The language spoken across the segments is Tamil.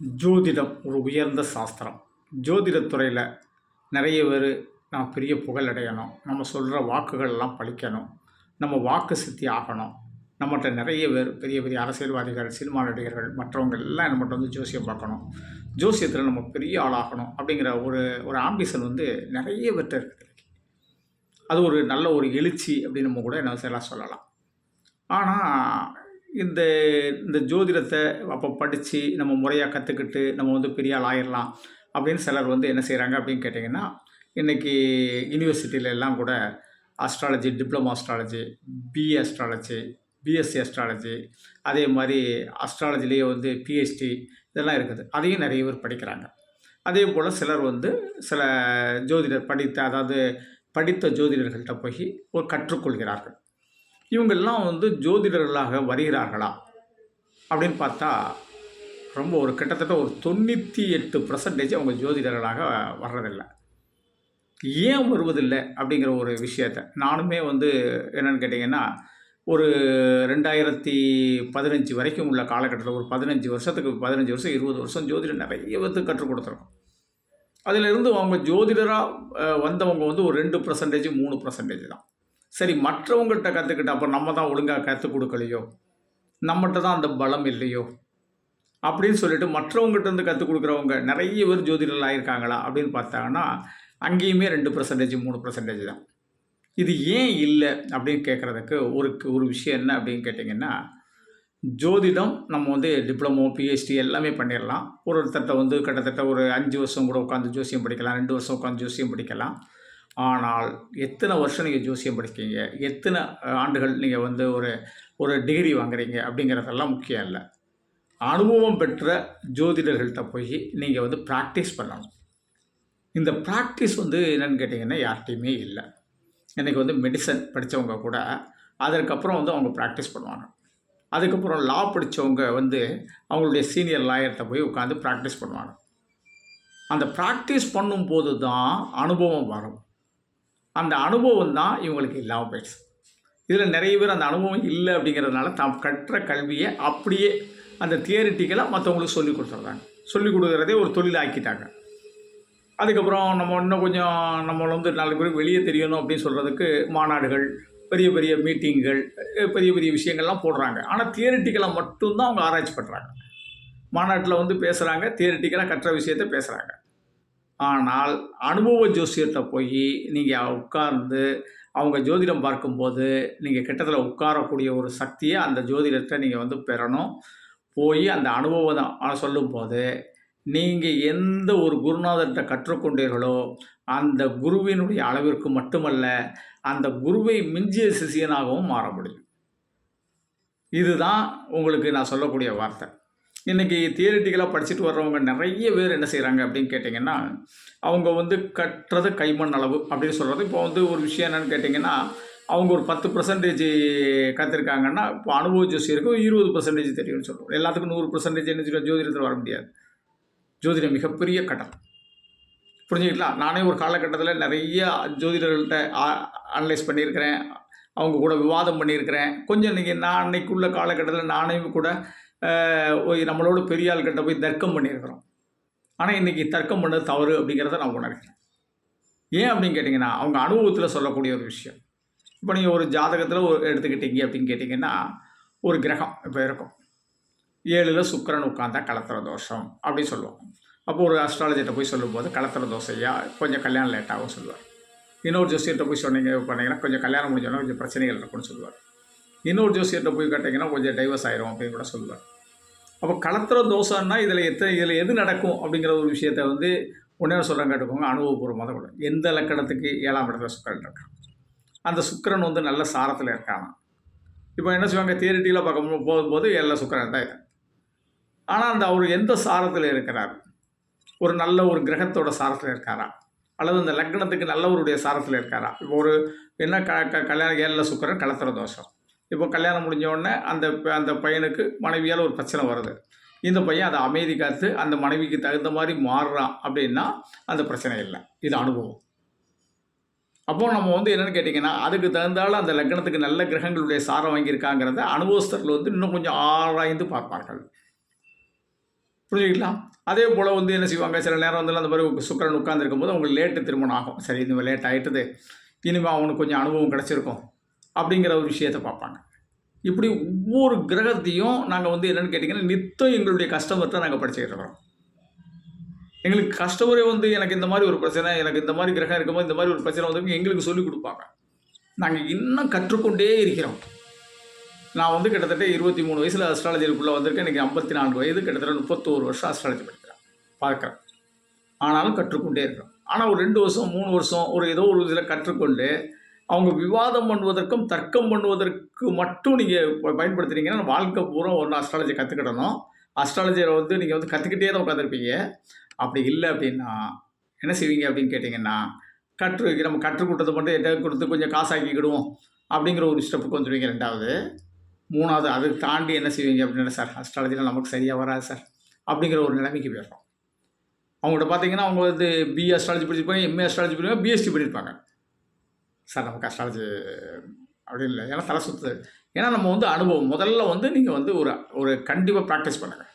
ஜோதிடம் ஒரு உயர்ந்த சாஸ்திரம். ஜோதிடத்துறையில் நிறைய பேர் நாம் பெரிய புகழ் அடையணும். நம்ம சொல்கிற வாக்குகள்லாம் பழிக்கணும். நம்ம வாக்கு சித்தி ஆகணும். நம்மகிட்ட நிறைய பேர் பெரிய பெரிய அரசியல்வாதிகள் சினிமா நடிகர்கள் மற்றவங்க எல்லாம் நம்மகிட்ட வந்து ஜோசியம் பார்க்கணும். ஜோசியத்தில் நம்ம பெரிய ஆளாகணும் அப்படிங்கிற ஒரு ஒரு ஆம்பிஷன் வந்து நிறைய பேர்கிட்ட இருக்குது. அது ஒரு நல்ல ஒரு எழுச்சி அப்படின்னு நம்ம கூட என்ன எல்லாம் சொல்லலாம். ஆனால் இந்த இந்த ஜோதிடத்தை அப்போ படித்து நம்ம முறையாக கற்றுக்கிட்டு நம்ம வந்து பெரிய ஆள் ஆயிடலாம் அப்படின்னு சிலர் வந்து என்ன செய்கிறாங்க அப்படின்னு கேட்டிங்கன்னா இன்றைக்கி யூனிவர்சிட்டியில எல்லாம் கூட astrology diploma astrology BA astrology BSc astrology அதே மாதிரி அஸ்ட்ராலஜிலேயே வந்து பிஹெச்டி இதெல்லாம் இருக்குது. அதையும் நிறைய பேர் படிக்கிறாங்க. அதே போல் சிலர் வந்து சில ஜோதிடர் படித்த அதாவது படித்த ஜோதிடர்கள்ட்ட போய் ஒரு கற்றுக்கொள்கிறார்கள். இவங்கெல்லாம் வந்து ஜோதிடர்களாக வருகிறார்களா? அப்படின்னு பார்த்தா ரொம்ப ஒரு கிட்டத்தட்ட ஒரு தொண்ணூற்றி எட்டு பர்சன்டேஜ் அவங்க ஜோதிடர்களாக வர்றதில்லை. ஏன் வருவதில்லை அப்படிங்கிற ஒரு விஷயத்த. நானுமே வந்து என்னென்னு கேட்டிங்கன்னா ஒரு ரெண்டாயிரத்தி பதினஞ்சு வரைக்கும் உள்ள காலகட்டத்தில் ஒரு பதினஞ்சு வருஷத்துக்கு பதினஞ்சு வருஷம் இருபது வருஷம் ஜோதிடம் நிறைய வந்து கற்றுக் கொடுத்துருக்கோம். அதிலிருந்து அவங்க ஜோதிடராக வந்தவங்க வந்து ஒரு ரெண்டு பர்சன்டேஜ் மூணு பர்சன்டேஜ் தான். சரி மற்றவங்கள்ட்ட கற்றுக்கிட்ட அப்போ நம்ம தான் ஒழுங்காக கற்றுக் கொடுக்கலையோ? நம்மகிட்ட தான் அந்த பலம் இல்லையோ? அப்படின்னு சொல்லிட்டு மற்றவங்ககிட்ட இருந்து கற்றுக் கொடுக்குறவங்க நிறைய பேர் ஜோதிடர்கள் ஆகியிருக்காங்களா அப்படின்னு பார்த்தாங்கன்னா அங்கேயுமே ரெண்டு பர்சன்டேஜ் மூணு பர்சன்டேஜ் தான். இது ஏன் இல்லை அப்படின்னு கேட்குறதுக்கு ஒரு ஒரு விஷயம் என்ன அப்படின்னு கேட்டிங்கன்னா ஜோதிடம் நம்ம வந்து டிப்ளமோ பிஹெச்டி எல்லாமே பண்ணிடலாம். ஒரு ஒருத்தட்ட வந்து கிட்டத்தட்ட ஒரு அஞ்சு வருஷம் கூட உட்காந்து ஜோசியம் படிக்கலாம் ரெண்டு வருஷம் உட்காந்து ஜோசியம் படிக்கலாம். ஆனால் எத்தனை வருஷம் நீங்கள் ஜோசியம் படிக்கிறீங்க? எத்தனை ஆண்டுகள் நீங்கள் வந்து ஒரு ஒரு டிகிரி வாங்குறீங்க? அப்படிங்கிறதெல்லாம் முக்கியம் இல்லை. அனுபவம் பெற்ற ஜோதிடர்கள்ட்ட போய் நீங்கள் வந்து ப்ராக்டிஸ் பண்ணணும். இந்த ப்ராக்டிஸ் வந்து என்னென்னு கேட்டிங்கன்னா யார்கிட்டையுமே இல்லை. இன்றைக்கி வந்து மெடிசன் படித்தவங்க கூட அதற்கப்புறம் வந்து அவங்க ப்ராக்டிஸ் பண்ணுவாங்க. அதுக்கப்புறம் லா படித்தவங்க வந்து அவங்களுடைய சீனியர் லாயர்கிட்ட போய் உட்காந்து ப்ராக்டிஸ் பண்ணுவாங்க. அந்த ப்ராக்டிஸ் பண்ணும்போது தான் அனுபவம் வரும். அந்த அனுபவம் தான் இவங்களுக்கு இல்லாமல் போயிடுச்சு. இதில் நிறைய பேர் அந்த அனுபவம் இல்லை அப்படிங்கிறதுனால தாம் கற்ற கல்வியை அப்படியே அந்த தியரிட்டிக்கலாக மற்றவங்களுக்கு சொல்லி கொடுத்துட்றாங்க. சொல்லி கொடுக்குறதே ஒரு தொழில் ஆக்கிட்டாங்க. அதுக்கப்புறம் நம்ம இன்னும் கொஞ்சம் நம்மளை வந்து நாலு பேருக்கு வெளியே தெரியணும் அப்படின்னு சொல்கிறதுக்கு மாநாடுகள் பெரிய பெரிய மீட்டிங்குகள் பெரிய பெரிய விஷயங்கள்லாம் போடுறாங்க. ஆனால் தியரிட்டிக்கலாக மட்டும்தான் அவங்க ஆராய்ச்சி பண்ணுறாங்க மாநாட்டில் வந்து பேசுகிறாங்க தியரிட்டிக்கலாக கற்ற விஷயத்த பேசுகிறாங்க ஆனால் அனுபவ ஜோசியத்தை போய் நீங்கள் உட்கார்ந்து அவங்க ஜோதிடம் பார்க்கும்போது நீங்கள் கிட்டத்தில் உட்காரக்கூடிய ஒரு சக்தியை அந்த ஜோதிடத்தை நீங்கள் வந்து பெறணும். போய் அந்த அனுபவம் சொல்லும்போது நீங்கள் எந்த ஒரு குருநாதர்கிட்ட கற்றுக்கொண்டீர்களோ அந்த குருவினுடைய அளவிற்கு மட்டுமல்ல அந்த குருவை மிஞ்சிய சிஷியனாகவும் மாற முடியும். இதுதான் உங்களுக்கு நான் சொல்லக்கூடிய வார்த்தை. இன்றைக்கி தியரிட்டிக்கலாக படிச்சுட்டு வர்றவங்க நிறைய பேர் என்ன செய்கிறாங்க அப்படின்னு கேட்டிங்கன்னா அவங்க வந்து கட்டுறது கைமண் அளவு அப்படின்னு சொல்கிறது இப்போ வந்து ஒரு விஷயம் என்னென்னு கேட்டிங்கன்னா அவங்க ஒரு பத்து பர்சன்டேஜ் கற்றுருக்காங்கன்னா இப்போ அனுபவ இருக்கும் இருபது பர்சன்டேஜ் தெரியும்னு சொல்லுவோம் எல்லாத்துக்கும் நூறு பர்சன்டேஜ் என்ன ஜோதிடத்தில் வர முடியாது. ஜோதிடம் மிகப்பெரிய கட்டம். புரிஞ்சுக்கலாம் நானே ஒரு காலகட்டத்தில் நிறைய ஜோதிடர்கள்ட்ட அனலைஸ் பண்ணியிருக்கிறேன். அவங்க கூட விவாதம் பண்ணியிருக்கிறேன். கொஞ்சம் நீங்கள் நான் அன்னைக்குள்ள காலகட்டத்தில் நானே கூட நம்மளோட பெரிய ஆள்கிட்ட போய் தர்க்கம் பண்ணியிருக்கிறோம். ஆனால் இன்றைக்கி தர்க்கம் பண்ணது தவறு அப்படிங்கிறத நான் உணர்கிறேன். ஏன் அப்படின்னு கேட்டிங்கன்னா அவங்க அனுபவத்தில் சொல்லக்கூடிய ஒரு விஷயம். இப்போ நீங்கள் ஒரு ஜாதகத்தில் ஒரு எடுத்துக்கிட்டீங்க அப்படின்னு கேட்டிங்கன்னா ஒரு கிரகம் இப்போ இருக்கும். ஏழில் சுக்கரன் உட்காந்தா கலத்திர தோஷம் அப்படின்னு சொல்லுவோம் அப்போ ஒரு அஸ்ட்ராலஜிட்ட போய் சொல்லும்போது கலத்திர தோசையா கொஞ்சம் கல்யாணம் லேட்டாகவும் சொல்லுவார். இன்னொரு ஜோசியர்கிட்ட போய் சொன்னீங்க பண்ணிங்கன்னா கொஞ்சம் கல்யாணம் முடிஞ்சோன்னா கொஞ்சம் பிரச்சனைகள் இருக்கும்னு சொல்லுவார். இன்னொரு ஜோசியர்கிட்ட போய் கேட்டிங்கன்னா கொஞ்சம் டைவர்ஸ் ஆயிரும் அப்படின்னு கூட சொல்லுவார் அப்போ கலத்திர தோசைன்னா இதில் எத்தனை இதில் எது நடக்கும் அப்படிங்கிற ஒரு விஷயத்த வந்து உடனே சொல்கிறாங்க கேட்டுக்கோங்க அனுபவபூர்வமாக தான் கூட எந்த லக்கணத்துக்கு ஏழாம் இடத்துல சுக்கரன் இருக்கான்? அந்த சுக்கரன் வந்து நல்ல சாரத்தில் இருக்கானா இப்போ என்ன செய்வாங்க? தியரிட்டியில் பார்க்க போகும்போது எல்லா சுக்கரன் தான் இது. ஆனால் அந்த அவர் எந்த சாரத்தில் இருக்கிறார்? ஒரு நல்ல ஒரு கிரகத்தோட சாரத்தில் இருக்காரா? அல்லது அந்த லக்னத்துக்கு நல்லவருடைய சாரத்தில் இருக்காரா? இப்போ ஒரு என்ன க க கல்யாணம் ஏழில் சுக்கரன் கலத்திர தோஷம். இப்போ கல்யாணம் முடிஞ்ச உடனே அந்த அந்த பையனுக்கு மனைவியால் ஒரு பிரச்சனை வருது. இந்த பையன் அதை அமைதி காத்து அந்த மனைவிக்கு தகுந்த மாதிரி மாறுறான் அப்படின்னா அந்த பிரச்சனை இல்லை. இது அனுபவம். அப்போது நம்ம வந்து என்னென்னு கேட்டிங்கன்னா அதுக்கு தகுந்தாலும் அந்த லக்னத்துக்கு நல்ல கிரகங்களுடைய சாரம் வாங்கியிருக்காங்கிறத அனுபவஸ்தர்கள் வந்து இன்னும் கொஞ்சம் ஆராய்ந்து பார்ப்பார்கள். புரிஞ்சுக்கலாம் அதே போல் வந்து என்ன செய்வாங்க? சில நேரம் வந்து அந்த மாதிரி சுக்கரன் உட்காந்துருக்கும் போது அவங்களுக்கு லேட்டு திருமணம் ஆகும். சரி இந்த லேட் ஆகிட்டது இனிமேல் அவனுக்கு கொஞ்சம் அனுபவம் கிடச்சிருக்கும். அப்படிங்கிற ஒரு விஷயத்தை பார்ப்பாங்க. இப்படி ஒவ்வொரு கிரகத்தையும் நாங்கள் வந்து என்னென்னு கேட்டிங்கன்னா நித்தம் எங்களுடைய கஸ்டமர்கிட்ட நாங்கள் படிச்சுக்கிட்டு இருக்கிறோம். எங்களுக்கு கஸ்டமரே வந்து எனக்கு இந்த மாதிரி ஒரு பிரச்சனை எனக்கு இந்த மாதிரி கிரகம் இருக்கும்போது இந்த மாதிரி ஒரு பிரச்சனை வந்து எங்களுக்கு சொல்லிக் கொடுப்பாங்க. நாங்கள் இன்னும் கற்றுக்கொண்டே இருக்கிறோம். நான் வந்து கிட்டத்தட்ட இருபத்தி மூணு வயசில் அஸ்ட்ராலஜிக்குள்ளே வந்திருக்கேன். எனக்கு ஐம்பத்தி நான்கு வயது கிட்டத்தட்ட முப்பத்தோரு வருஷம் அஸ்ட்ராலஜி படிக்கிறேன். பார்க்குறேன். ஆனாலும் கற்றுக்கொண்டே இருக்கிறோம். ஆனால் ஒரு ரெண்டு வருஷம் மூணு வருஷம் ஒரு ஏதோ ஒரு இதில் கற்றுக்கொண்டு அவங்க விவாதம் பண்ணுவதற்கும் தர்க்கம் பண்ணுவதற்கு மட்டும் நீங்கள் பயன்படுத்துனீங்கன்னா வாழ்க்கை பூரா ஒன்று அஸ்ட்ராலஜி கற்றுக்கிடணும் அஸ்ட்ராலஜியை வந்து நீங்கள் வந்து கற்றுக்கிட்டே தான் உட்காந்துருப்பீங்க அப்படி இல்லை அப்படின்னா என்ன செய்வீங்க அப்படின்னு கேட்டிங்கன்னா கற்று நம்ம கற்றுக் கொடுத்ததை மட்டும் எட்ட கொடுத்து கொஞ்சம் காசாக்கிக்கிடுவோம் அப்படிங்கிற ஒரு ஸ்டெப்புக்கு வந்துடுவீங்க ரெண்டாவது. மூணாவது அதை தாண்டி என்ன செய்வீங்க அப்படின்னா சார் அஸ்ட்ராலஜியில் நமக்கு சரியாக வராது சார் அப்படிங்கிற ஒரு நிலைமைக்கு போயிடுறோம். அவங்கள்ட்ட பார்த்தீங்கன்னா அவங்க வந்து பிஏ அஸ்ட்ராலஜி படிச்சிருப்பாங்க எம்ஏ அஸ்ட்ராலஜி படிப்பாங்க பிஎஸ்டி பண்ணியிருப்பாங்க சார் நமக்கு அஸ்ட்ராலஜி அப்படின்னு இல்லை. ஏன்னா தலை சுற்றுது ஏன்னா நம்ம வந்து அனுபவம். முதல்ல வந்து நீங்கள் வந்து ஒரு ஒரு கண்டிப்பாக ப்ராக்டிஸ் பண்ணுங்கள்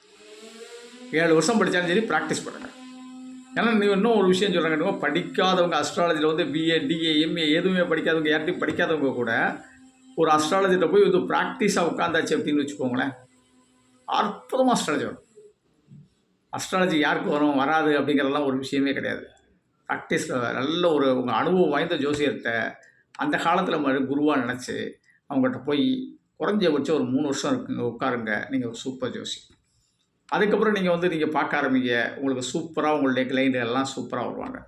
ஏழு வருஷம் படித்தாலும் சரி ப்ராக்டிஸ் பண்ணுங்கள் ஏன்னா நீங்கள் இன்னும் ஒரு விஷயம் சொல்கிறாங்க படிக்காதவங்க அஸ்ட்ராலஜியில் வந்து பிஏ டிஏ எம்ஏ எதுவுமே படிக்காதவங்க யார்ட்டையும் படிக்காதவங்க கூட ஒரு அஸ்ட்ராலஜியில் போய் இது ப்ராக்டிஸாக உட்காந்தாச்சு அப்படின்னு வச்சுக்கோங்களேன். அற்புதமாக அஸ்ட்ராலஜி வரும். அஸ்ட்ராலஜி யாருக்கு வரும் வராது அப்படிங்கிறதெல்லாம் ஒரு விஷயமே கிடையாது. ப்ராக்டிஸில் நல்ல ஒரு உங்கள் அனுபவம் வாய்ந்த ஜோசியர்கிட்ட அந்த காலத்தில் மாதிரி குருவாக நினச்சி அவங்ககிட்ட போய் குறைஞ்சபட்சம் ஒரு மூணு வருஷம் இருக்குங்க உட்காருங்க. நீங்கள் ஒரு சூப்பர் ஜோசி அதுக்கப்புறம் நீங்கள் வந்து நீங்கள் பார்க்க ஆரம்பிங்க உங்களுக்கு சூப்பராக உங்களுடைய கிளைண்ட் எல்லாம் சூப்பராக வருவாங்க.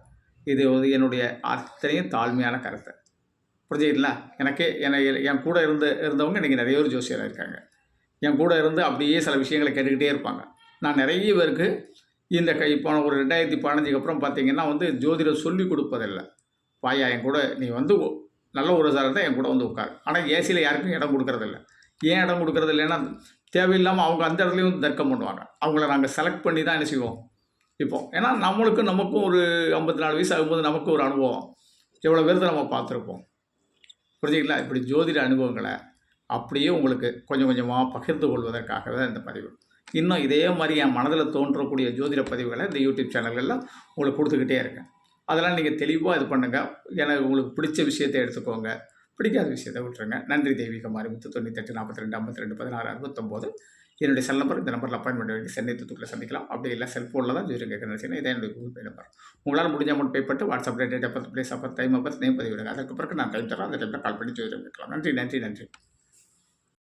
இது வந்து என்னுடைய அத்தனையும் தாழ்மையான கருத்தை. புரிஞ்சுக்கிட்டல எனக்கே என்னை என் கூட இருந்து இருந்தவங்க இன்றைக்கி நிறைய பேர் ஜோசியராக இருக்காங்க. என் கூட இருந்து அப்படியே சில விஷயங்களை கேட்டுக்கிட்டே இருப்பாங்க. நான் நிறைய பேருக்கு இந்த கை இப்போ ஒரு ரெண்டாயிரத்தி பதினஞ்சுக்கு அப்புறம் பார்த்தீங்கன்னா வந்து ஜோதிடர் சொல்லி கொடுப்பதில்லை. பாயா என் கூட நீ வந்து நல்ல ஒரு சார் தான் என் கூட வந்து உட்காரு. ஆனால் ஏசியில் யாருக்கும் இடம் கொடுக்கறதில்ல. ஏன் இடம் கொடுக்குறது இல்லைன்னா தேவையில்லாமல் அவங்க அந்த இடத்துலையும் தர்க்கம் பண்ணுவாங்க. அவங்கள நாங்கள் செலக்ட் பண்ணி தான் என்ன செய்வோம்? இப்போ ஏன்னா நம்மளுக்கும் நமக்கும் ஒரு ஐம்பத்தி நாலு வயசு ஆகும்போது நமக்கு ஒரு அனுபவம். எவ்வளோ பேர்த்த நம்ம பார்த்துருப்போம்? புரிஞ்சுங்களா இப்படி ஜோதிட அனுபவங்களை அப்படியே உங்களுக்கு கொஞ்சம் கொஞ்சமாக பகிர்ந்து கொள்வதற்காக தான் இந்த பதிவு. இன்னும் இதே மாதிரி என் மனதில் தோன்றக்கூடிய ஜோதிட பதிவுகளை இந்த யூடியூப் சேனல்களில் உங்களுக்கு கொடுத்துக்கிட்டே இருக்கேன். அதெல்லாம் நீங்கள் தெளிவாக இது பண்ணுங்கள் எனக்கு உங்களுக்கு பிடிச்ச விஷயத்தை எடுத்துக்கோங்க. பிடிக்காத விஷயத்தை விட்டுருங்க. நன்றி தெய்வீகமாரி முத்து தொண்ணூத்தெட்டு நாற்பத்தி ரெண்டு ஐம்பத்தி ரெண்டு பதினாறு அறுபத்தொம்போது. என்னுடைய செல் நம்பர் இந்த நம்பரில் அப்பாயின்மெண்ட் வேண்டி சென்னை தூத்துக்குள்ள சந்திக்கலாம். அப்படி இல்லை செல்ஃபோனில் தான் ஜோதிடம் கேட்க நினச்சிங்கன்னா இதே என்னுடைய கூகுள் பே நம்பர் உங்களால் முடிஞ்ச அமௌண்ட் பே பண்ணிட்டு வாட்ஸ்அப்பில் டேட் அப்போ பிளேஸ் அப்போ டைம் அப்போ நேம் பதிவிடுங்க. அதுக்கு பிறகு நான் டைம் தரேன். அந்த டைமில் கால் பண்ணி ஜோதிடம் கேட்கலாம். நன்றி நன்றி நன்றி.